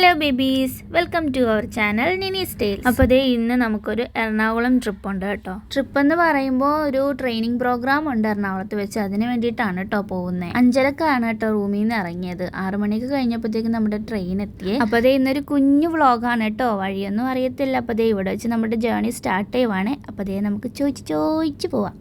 Hello babies welcome to our channel നിനി സ്റ്റേൽ അപ്പോൾ ദേ ഇന്ന് നമുക്കൊരു എറണാകുളം ട്രിപ്പ് ഉണ്ട് കേട്ടോ. ട്രിപ്പ് എന്ന് പറയുമ്പോൾ ഒരു ട്രെയിനിങ് പ്രോഗ്രാം ഉണ്ട് എറണാകുളത്ത് വെച്ച്. അതിന് വേണ്ടിയിട്ടാണ് കേട്ടോ പോകുന്നത് അഞ്ചരക്കാണ് കേട്ടോ റൂമിൽ നിന്ന് ഇറങ്ങിയത്. ആറു മണിക്ക് കഴിഞ്ഞപ്പോഴത്തേക്കും നമ്മുടെ ട്രെയിൻ എത്തിയേ. അപ്പോൾ ദേ ഇന്നൊരു കുഞ്ഞു വ്ളോഗാണ് കേട്ടോ വഴിയൊന്നും അറിയത്തില്ല. അപ്പോൾ ദേ ഇവിടെ വെച്ച് നമ്മുടെ ജേർണി സ്റ്റാർട്ട് ചെയ്യുവാണ്. അപ്പോൾ ദേ നമുക്ക് ചോദിച്ച് ചോദിച്ച് പോവാം.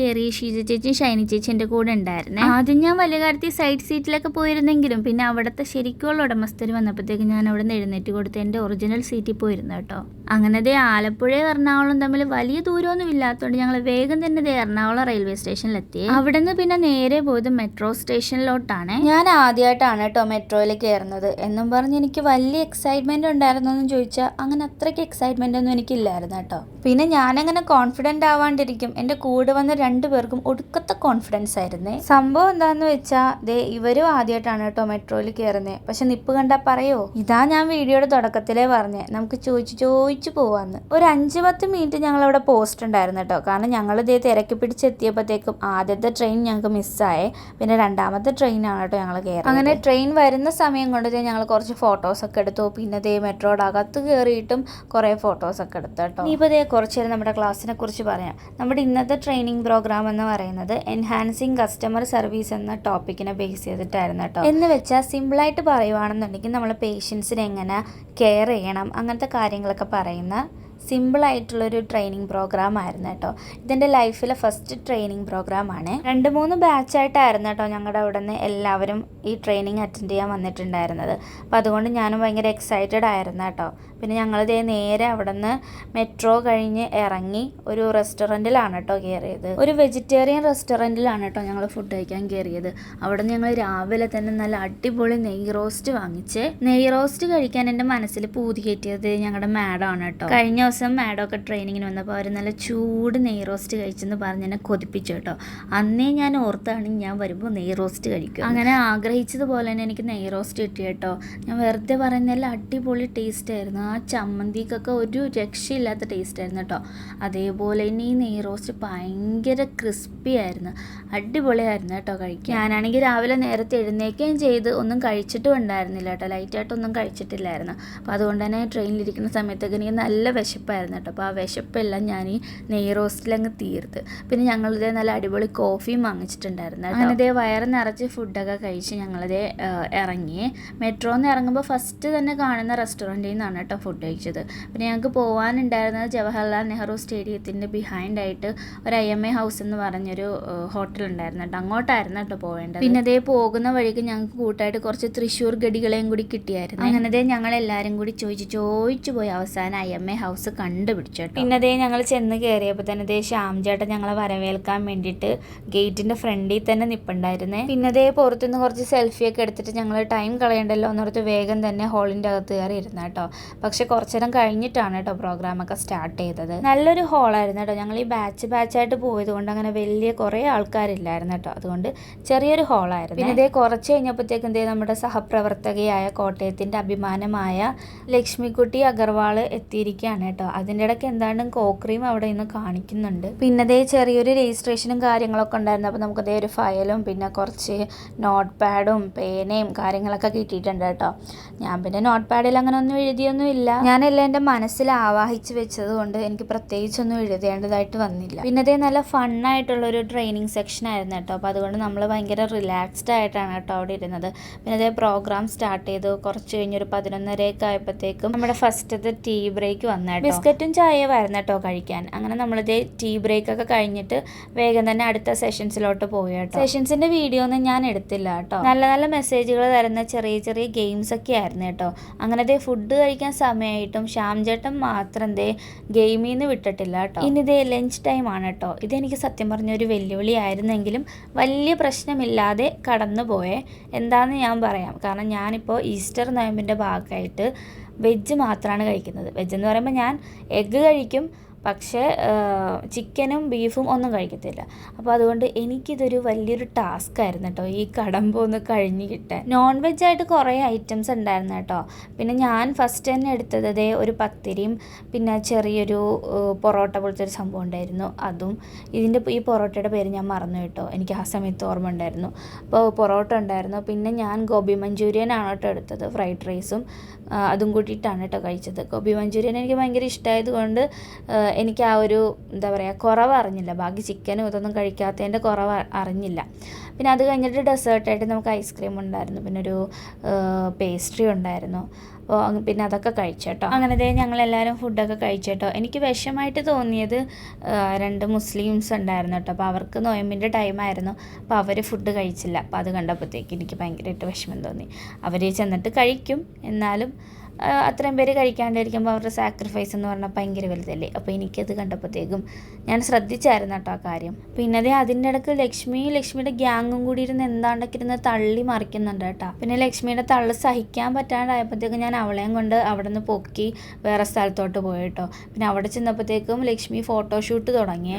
ട്രെയിനിൽ കയറി ഷീജ ചേച്ചി ഷൈനി ചേച്ചി എന്റെ കൂടെ ഉണ്ടായിരുന്നേ. ആദ്യം ഞാൻ വലിയ കാര്യത്തിൽ സൈഡ് സീറ്റിലൊക്കെ പോയിരുന്നെങ്കിലും പിന്നെ അവിടുത്തെ ശരിക്കുള്ള ഉടമസ്ഥർ വന്നപ്പോഴത്തേക്ക് ഞാൻ അവിടെ നിന്ന് എഴുന്നേറ്റ് കൊടുത്ത് എന്റെ ഒറിജിനൽ സീറ്റിൽ പോയിരുന്നു കേട്ടോ. അങ്ങനെ ദേ ആലപ്പുഴ എറണാകുളം തമ്മിൽ വലിയ ദൂരമൊന്നും ഇല്ലാത്തതുകൊണ്ട് ഞങ്ങൾ വേഗം തന്നെ എറണാകുളം റെയിൽവേ സ്റ്റേഷനിലെത്തി അവിടെ നിന്ന് പിന്നെ നേരെ പോയത് മെട്രോ സ്റ്റേഷനിലോട്ടാണ് ഞാൻ ആദ്യമായിട്ടാണ് കേട്ടോ മെട്രോയിൽ കയറുന്നത്. എന്നും പറഞ്ഞ് എനിക്ക് വലിയ എക്സൈറ്റ്മെന്റ് ഉണ്ടായിരുന്നോ എന്ന് ചോദിച്ചാൽ അങ്ങനെ അത്രയ്ക്ക് എക്സൈറ്റ്മെന്റ് ഒന്നും എനിക്കില്ലായിരുന്നു കേട്ടോ. പിന്നെ ഞാനങ്ങനെ കോൺഫിഡന്റ് ആവാണ്ടിരിക്കും. എന്റെ കൂടെ വന്ന രണ്ടു പേർക്കും ഒടുക്കത്തെ കോൺഫിഡൻസ് ആയിരുന്നേ. സംഭവം എന്താന്ന് വെച്ചാ ദേ ഇവരും ആദ്യമായിട്ടാണ് കേട്ടോ മെട്രോയിൽ കയറുന്നത് പക്ഷെ നിപ്പ് കണ്ടാ പറയോ? ഇതാ ഞാൻ വീഡിയോയുടെ തുടക്കത്തിലേ പറഞ്ഞേ. നമുക്ക് ചോദിച്ചു ചോദിച്ചു പോവാന്ന്. ഒരു അഞ്ച് പത്ത് മിനിറ്റ് ഞങ്ങൾ അവിടെ പോസ്റ്റ് ഉണ്ടായിരുന്നു കേട്ടോ. കാരണം ഞങ്ങൾ ഇതേ തിരക്കി പിടിച്ചെത്തിയപ്പോഴത്തേക്കും ആദ്യത്തെ ട്രെയിൻ ഞങ്ങൾക്ക് മിസ്സായേ പിന്നെ രണ്ടാമത്തെ ട്രെയിനാണ് കേട്ടോ ഞങ്ങൾ കയറി അങ്ങനെ ട്രെയിൻ വരുന്ന സമയം കൊണ്ട് ഞങ്ങൾ കുറച്ച് ഫോട്ടോസ് ഒക്കെ എടുത്തു. പിന്നെ ദേ മെട്രോയുടെ അകത്ത് കയറിയിട്ടും കുറേ ഫോട്ടോസ് ഒക്കെ എടുത്തു കേട്ടോ. ഇനിയിപ്പോൾ ദേ കുറച്ച് നേരം നമ്മുടെ ക്ലാസ്സിനെ കുറിച്ച് പറയാം. നമ്മുടെ ഇന്നത്തെ ട്രെയിനിങ് പ്രോഗ്രാം എന്ന് പറയുന്നത് എൻഹാൻസിങ് കസ്റ്റമർ സർവീസ് എന്ന ടോപ്പിക്കിനെ ബേസ് ചെയ്തിട്ടായിരുന്നു കേട്ടോ എന്ന് വെച്ചാൽ സിമ്പിളായിട്ട് പറയുവാണെന്നുണ്ടെങ്കിൽ നമ്മൾ പേഷ്യൻസിനെ എങ്ങനെ കെയർ ചെയ്യണം അങ്ങനത്തെ കാര്യങ്ങളൊക്കെ പറയുന്ന സിമ്പിളായിട്ടുള്ളൊരു ട്രെയിനിങ് പ്രോഗ്രാം ആയിരുന്നു കേട്ടോ. ഇതെന്റെ ലൈഫിലെ ഫസ്റ്റ് ട്രെയിനിങ് പ്രോഗ്രാമാണ്. രണ്ട് മൂന്ന് ബാച്ചായിട്ടായിരുന്നു കേട്ടോ ഞങ്ങളുടെ അവിടെ നിന്ന് എല്ലാവരും ഈ ട്രെയിനിങ് അറ്റൻഡ് ചെയ്യാൻ വന്നിട്ടുണ്ടായിരുന്നത്. അപ്പോൾ അതുകൊണ്ട് ഞാനും ഭയങ്കര എക്സൈറ്റഡ് ആയിരുന്നു കേട്ടോ. പിന്നെ ഞങ്ങളിതേ നേരെ അവിടെ നിന്ന് മെട്രോ കഴിഞ്ഞ് ഇറങ്ങി ഒരു റെസ്റ്റോറന്റിലാണ് കേട്ടോ കയറിയത്. ഒരു വെജിറ്റേറിയൻ റെസ്റ്റോറന്റിലാണ് കേട്ടോ ഞങ്ങൾ ഫുഡ് കഴിക്കാൻ കയറിയത്. അവിടെ ഞങ്ങൾ രാവിലെ തന്നെ നല്ല അടിപൊളി നെയ് റോസ്റ്റ് വാങ്ങിച്ച് നെയ് റോസ്റ്റ് കഴിക്കാൻ എന്റെ മനസ്സിൽ പൂതി കയറ്റിയത് ഞങ്ങളുടെ മാഡമാണ് കേട്ടോ. കഴിഞ്ഞ ദിവസം മാഡമൊക്കെ ട്രെയിനിങ്ങിന് വന്നപ്പോൾ അവർ നല്ല ചൂട് നെയ് റോസ്റ്റ് കഴിച്ചെന്ന് പറഞ്ഞ് എന്നെ കൊതിപ്പിച്ചു കേട്ടോ. അന്നേ ഞാൻ ഓർത്താണ് ഞാൻ വരുമ്പോൾ നെയ് റോസ്റ്റ് കഴിക്കും അങ്ങനെ ആഗ്രഹിച്ചതുപോലെ തന്നെ എനിക്ക് നെയ് റോസ്റ്റ് കിട്ടി കേട്ടോ. ഞാൻ വെറുതെ പറയുന്നതിൽ അടിപൊളി ടേസ്റ്റ് ആയിരുന്നു. ആ ചമ്മന്തിക്കൊക്കെ ഒരു രക്ഷയില്ലാത്ത ടേസ്റ്റ് ആയിരുന്നു കേട്ടോ. അതേപോലെ തന്നെ ഈ നെയ് റോസ്റ്റ് ഭയങ്കര ക്രിസ്പി ആയിരുന്നു. അടിപൊളിയായിരുന്നു കേട്ടോ കഴിക്കാൻ. ഞാനാണെങ്കിൽ രാവിലെ നേരത്തെ എഴുന്നേക്കുകയും ചെയ്ത് ഒന്നും കഴിച്ചിട്ടും ഉണ്ടായിരുന്നില്ല കേട്ടോ. ലൈറ്റായിട്ടൊന്നും കഴിച്ചിട്ടില്ലായിരുന്നു. അപ്പോൾ അതുകൊണ്ട് തന്നെ ട്രെയിനിലിരിക്കുന്ന സമയത്തൊക്കെ എനിക്ക് നല്ല വിശപ്പായിരുന്നു കേട്ടോ. അപ്പോൾ ആ വിശപ്പെല്ലാം ഞാൻ ഈ നെയ് റോസ്റ്റിലങ്ങ് തീർത്ത്. പിന്നെ ഞങ്ങളിതേ നല്ല അടിപൊളി കോഫിയും വാങ്ങിച്ചിട്ടുണ്ടായിരുന്നു അങ്ങനെ ഇതേ വയറ് നിറച്ച് ഫുഡൊക്കെ കഴിച്ച് ഞങ്ങളിതേ ഇറങ്ങി. മെട്രോന്ന് ഇറങ്ങുമ്പോൾ ഫസ്റ്റ് തന്നെ കാണുന്ന റെസ്റ്റോറന്റിൽ നിന്നാണ് കേട്ടോ ഫുഡ് കഴിച്ചത്. പിന്നെ ഞങ്ങൾക്ക് പോകാനുണ്ടായിരുന്നത് ജവഹർലാൽ നെഹ്റു സ്റ്റേഡിയത്തിന്റെ ബിഹൈൻഡായിട്ട് ഒരു ഐ എം എ ഹൗസ് എന്ന് പറഞ്ഞൊരു ഹോട്ടൽ ഉണ്ടായിരുന്നു കേട്ടോ. അങ്ങോട്ടായിരുന്നു കേട്ടോ പോവേണ്ടത്. പിന്നെ അതേ പോകുന്ന വഴിക്ക് ഞങ്ങൾക്ക് കൂട്ടായിട്ട് കുറച്ച് തൃശ്ശൂർ ഗഡികളെയും കൂടി കിട്ടിയായിരുന്നു. അങ്ങനെ ദേ ഞങ്ങൾ എല്ലാവരും കൂടി ചോദിച്ചു ചോദിച്ചു പോയി. അവസാനം ഐ എം എ ഹൗസ് കണ്ടുപിടിച്ചു കേട്ടോ. പിന്നെ അതേ ഞങ്ങൾ ചെന്ന് കയറിയപ്പോൾ തന്നെ അതേ ശ്യാം ചേട്ടൻ ഞങ്ങളെ വരവേൽക്കാൻ വേണ്ടിയിട്ട് ഗേറ്റിന്റെ ഫ്രണ്ടിൽ തന്നെ നിപ്പുണ്ടായിരുന്നേ. പിന്നെ അതേ പുറത്തുനിന്ന് കുറച്ച് സെൽഫി ഒക്കെ എടുത്തിട്ട് ഞങ്ങൾ ടൈം കളയണ്ടല്ലോ എന്നോർത്ത് വേഗം തന്നെ ഹോളിന്റെ അകത്ത് കയറി ഇരുന്ന കേട്ടോ. പക്ഷെ കുറച്ചു നേരം കഴിഞ്ഞിട്ടാണ് കേട്ടോ പ്രോഗ്രാമൊക്കെ സ്റ്റാർട്ട് ചെയ്തത്. നല്ലൊരു ഹോളായിരുന്നു കേട്ടോ. ഞങ്ങൾ ഈ ബാച്ച് ബാച്ചായിട്ട് പോയത് കൊണ്ട് അങ്ങനെ വലിയ കുറേ ആൾക്കാരില്ലായിരുന്നു കേട്ടോ. അതുകൊണ്ട് ചെറിയൊരു ഹോളായിരുന്നു പിന്നെ ഇതേ കുറച്ച് കഴിഞ്ഞപ്പോഴത്തേക്കും എന്തേ നമ്മുടെ സഹപ്രവർത്തകയായ കോട്ടയത്തിന്റെ അഭിമാനമായ ലക്ഷ്മിക്കുട്ടി അഗർവാൾ എത്തിയിരിക്കുകയാണ് കേട്ടോ. അതിന്റെ ഇടയ്ക്ക് എന്താണ്ടും കോക്രീം അവിടെ ഇന്ന് കാണിക്കുന്നുണ്ട്. പിന്നെ ദേ ചെറിയൊരു രജിസ്ട്രേഷനും കാര്യങ്ങളൊക്കെ ഉണ്ടായിരുന്നു. അപ്പോൾ നമുക്ക് ദേ ഒരു ഫയലും പിന്നെ കുറച്ച് നോട്ട് പാഡും പേനയും കാര്യങ്ങളൊക്കെ കിട്ടിയിട്ടുണ്ട് കേട്ടോ. ഞാൻ പിന്നെ നോട്ട് പാഡിൽ അങ്ങനെ ഒന്നും എഴുതിയൊന്നും ഇല്ല ഞാനെല്ലാം എന്റെ മനസ്സിൽ ആവാഹിച്ച് വെച്ചത് കൊണ്ട് എനിക്ക് പ്രത്യേകിച്ചൊന്നും എഴുതേണ്ടതായിട്ട് വന്നില്ല. പിന്നെ അതേ നല്ല ഫണ്ണായിട്ടുള്ളൊരു ട്രെയിനിങ് സെക്ഷൻ ആയിരുന്നു കേട്ടോ. അപ്പോൾ അതുകൊണ്ട് നമ്മൾ ഭയങ്കര റിലാക്സ്ഡ് ആയിട്ടാണ് കേട്ടോ അവിടെ ഇരുന്നത്. പിന്നെ അതേ പ്രോഗ്രാം സ്റ്റാർട്ട് ചെയ്തു. കുറച്ച് കഴിഞ്ഞൊരു പതിനൊന്നരയൊക്കെ ആയപ്പോഴത്തേക്കും നമ്മുടെ ഫസ്റ്റത്തെ ടീ ബ്രേക്ക് വന്നായിട്ട് ബിസ്ക്കറ്റും ചായയുമായിരുന്നു കേട്ടോ കഴിക്കാൻ. അങ്ങനെ നമ്മളിതേ ടീ ബ്രേക്ക് ഒക്കെ കഴിഞ്ഞിട്ട് വേഗം തന്നെ അടുത്ത സെഷൻസിലോട്ട് പോയി കേട്ടോ. സെഷൻസിന്റെ വീഡിയോ ഒന്നും ഞാൻ എടുത്തില്ല കേട്ടോ. നല്ല നല്ല മെസ്സേജുകൾ തരുന്ന ചെറിയ ചെറിയ ഗെയിംസ് ഒക്കെ ആയിരുന്നു കേട്ടോ. അങ്ങനെ ദേ ഫുഡ് കഴിക്കാൻ സമയമായിട്ടും ശ്യാം ചേട്ടൻ മാത്രം ദേ ഗെയിമിൽ നിന്ന് വിട്ടിട്ടില്ല കേട്ടോ. ഇനി ഇതേ ലഞ്ച് ടൈം ആണ് കേട്ടോ. ഇതെനിക്ക് സത്യം പറഞ്ഞ ഒരു വെല്ലുവിളി ആയിരുന്നെങ്കിലും വലിയ പ്രശ്നമില്ലാതെ കടന്നു പോയേ എന്താണെന്ന് ഞാൻ പറയാം. കാരണം ഞാനിപ്പോൾ ഈസ്റ്റർ നോയമ്പിന്റെ ഭാഗമായിട്ട് വെജ് മാത്രമാണ് കഴിക്കുന്നത്. വെജ് എന്ന് പറയുമ്പോൾ ഞാൻ എഗ്ഗ് കഴിക്കും പക്ഷേ ചിക്കനും ബീഫും ഒന്നും കഴിക്കത്തില്ല. അപ്പോൾ അതുകൊണ്ട് എനിക്കിതൊരു വലിയൊരു ടാസ്ക് ആയിരുന്നു കേട്ടോ ഈ കടമ്പ ഒന്ന് കഴിഞ്ഞ് കിട്ടാൻ. നോൺ വെജ് ആയിട്ട് കുറേ ഐറ്റംസ് ഉണ്ടായിരുന്നു കേട്ടോ. പിന്നെ ഞാൻ ഫസ്റ്റ് തന്നെ എടുത്തത് അതേ ഒരു പത്തിരിയും പിന്നെ ചെറിയൊരു പൊറോട്ട പോലത്തെ ഒരു സംഭവം ഉണ്ടായിരുന്നു. അതും ഇതിന്റെ ഈ പൊറോട്ടയുടെ പേര് ഞാൻ മറന്നു കേട്ടോ. എനിക്ക് ആ സമയത്ത് ഓർമ്മ ഉണ്ടായിരുന്നു. അപ്പോൾ പൊറോട്ട ഉണ്ടായിരുന്നു. പിന്നെ ഞാൻ ഗോബി മഞ്ചൂരിയൻ ആണ് കേട്ടോ എടുത്തത് ഫ്രൈഡ് റൈസും അതും കൂട്ടിയിട്ടാണ് കേട്ടോ കഴിച്ചത്. ഗോബി മഞ്ചൂരിയൻ എനിക്ക് ഭയങ്കര ഇഷ്ടമായത് കൊണ്ട് എനിക്ക് ആ ഒരു എന്താ പറയുക കുറവ് അറിഞ്ഞില്ല. ബാക്കി ചിക്കനും ഇതൊന്നും കഴിക്കാത്തതിന്റെ കുറവ് അറിഞ്ഞില്ല. പിന്നെ അത് കഴിഞ്ഞിട്ട് ഡെസേർട്ടായിട്ട് നമുക്ക് ഐസ്ക്രീം ഉണ്ടായിരുന്നു. പിന്നെ ഒരു പേസ്ട്രി ഉണ്ടായിരുന്നു. അപ്പോൾ പിന്നെ അതൊക്കെ കഴിച്ചേട്ടോ. അങ്ങനെ ദേ ഞങ്ങളെല്ലാവരും ഫുഡൊക്കെ കഴിച്ചേട്ടോ. എനിക്ക് വിഷമായിട്ട് തോന്നിയത് രണ്ട് മുസ്ലിംസ് ഉണ്ടായിരുന്നു കേട്ടോ. അപ്പോൾ അവർക്ക് നോയമ്പിന്റെ ടൈമായിരുന്നു അപ്പോൾ അവർ ഫുഡ് കഴിച്ചില്ല. അപ്പോൾ അത് കണ്ടപ്പോഴത്തേക്ക് എനിക്ക് ഭയങ്കരമായിട്ട് വിഷമം തോന്നി. അവർ ചെന്നിട്ട് കഴിക്കും. എന്നാലും അത്രയും പേര് കഴിക്കാണ്ടിരിക്കുമ്പോൾ അവരുടെ സാക്രിഫൈസ് എന്ന് പറഞ്ഞാൽ ഭയങ്കര വലുതല്ലേ? അപ്പോൾ എനിക്കത് കണ്ടപ്പോഴത്തേക്കും ഞാൻ ശ്രദ്ധിച്ചായിരുന്നു കേട്ടോ ആ കാര്യം. പിന്നെ അതേ അതിന്റെ ഇടയ്ക്ക് ലക്ഷ്മി ലക്ഷ്മിയുടെ ഗ്യാങ്ങും കൂടി ഇരുന്ന് എന്താണ്ടൊക്കെ ഇരുന്ന് തള്ളി മറിക്കുന്നുണ്ട് കേട്ടോ. പിന്നെ ലക്ഷ്മിയുടെ തള്ളി സഹിക്കാൻ പറ്റാണ്ടായപ്പോഴത്തേക്കും ഞാൻ അവളെയും കൊണ്ട് അവിടെ നിന്ന് പൊക്കി വേറെ സ്ഥലത്തോട്ട് പോയി കേട്ടോ. പിന്നെ അവിടെ ചെന്നപ്പോഴത്തേക്കും ലക്ഷ്മി ഫോട്ടോഷൂട്ട് തുടങ്ങി.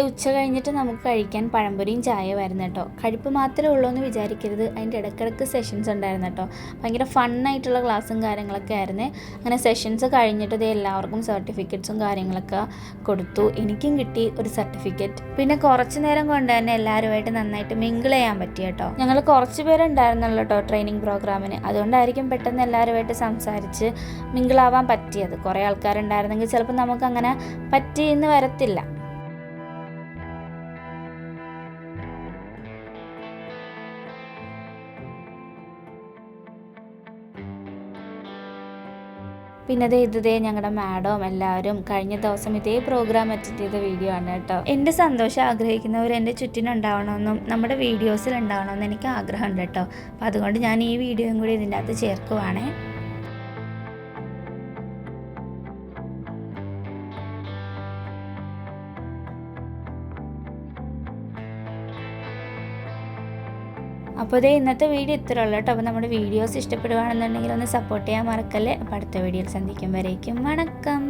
അതേ ഉച്ച കഴിഞ്ഞിട്ട് നമുക്ക് കഴിക്കാൻ പഴംപൊരിയും ചായയുമായിരുന്നു കേട്ടോ. കഴിപ്പ് മാത്രമേ ഉള്ളൂ എന്ന് വിചാരിക്കരുത്. അതിന്റെ ഇടയ്ക്കിടയ്ക്ക് സെഷൻസ് ഉണ്ടായിരുന്നു കേട്ടോ. ഭയങ്കര ഫണ്ണായിട്ടുള്ള ക്ലാസ്സും കാര്യങ്ങളൊക്കെ ആയിരുന്നു. അങ്ങനെ സെഷൻസ് കഴിഞ്ഞിട്ട് ഇത് എല്ലാവർക്കും സർട്ടിഫിക്കറ്റ്സും കാര്യങ്ങളൊക്കെ കൊടുത്തു. എനിക്കും കിട്ടി ഒരു സർട്ടിഫിക്കറ്റ് പിന്നെ കുറച്ച് നേരം കൊണ്ട് തന്നെ എല്ലാവരുമായിട്ട് നന്നായിട്ട് മിങ്കിൾ ചെയ്യാൻ പറ്റി കേട്ടോ. ഞങ്ങൾ കുറച്ച് പേരുണ്ടായിരുന്നല്ലോ കേട്ടോ ട്രെയിനിങ് പ്രോഗ്രാമിന് അതുകൊണ്ടായിരിക്കും പെട്ടെന്ന് എല്ലാവരുമായിട്ട് സംസാരിച്ച് മിങ്കിളാവാൻ പറ്റിയത്. കുറേ ആൾക്കാരുണ്ടായിരുന്നെങ്കിൽ ചിലപ്പോൾ നമുക്ക് അങ്ങനെ പറ്റിയെന്ന് വരത്തില്ല. പിന്നെ ദേ ഇത് ഞങ്ങളുടെ മാഡവും എല്ലാവരും കഴിഞ്ഞ ദിവസം ഇതേ പ്രോഗ്രാം അറ്റൻഡ് ചെയ്ത വീഡിയോ ആണ് കേട്ടോ. എന്റെ സന്തോഷം ആഗ്രഹിക്കുന്നവർ എന്റെ ചുറ്റിനുണ്ടാവണമെന്നും നമ്മുടെ വീഡിയോസിൽ ഉണ്ടാവണമെന്നും എനിക്ക് ആഗ്രഹമുണ്ട് കേട്ടോ. അപ്പോൾ അതുകൊണ്ട് ഞാൻ ഈ വീഡിയോയും കൂടി ഇതിന്റെ അകത്ത് ചേർക്കുവാണേ. അപ്പോൾ ഇതേ ഇന്നത്തെ വീഡിയോ ഇത്ര ഉള്ളൂ കേട്ടോ. അപ്പോൾ നമ്മുടെ വീഡിയോസ് ഇഷ്ടപ്പെടുകയാണെന്നുണ്ടെങ്കിൽ ഒന്ന് സപ്പോർട്ട് ചെയ്യാൻ മറക്കല്ലേ? അപ്പോൾ അടുത്ത വീഡിയോയിൽ സന്ധിക്കും വരേക്കും. വണക്കം.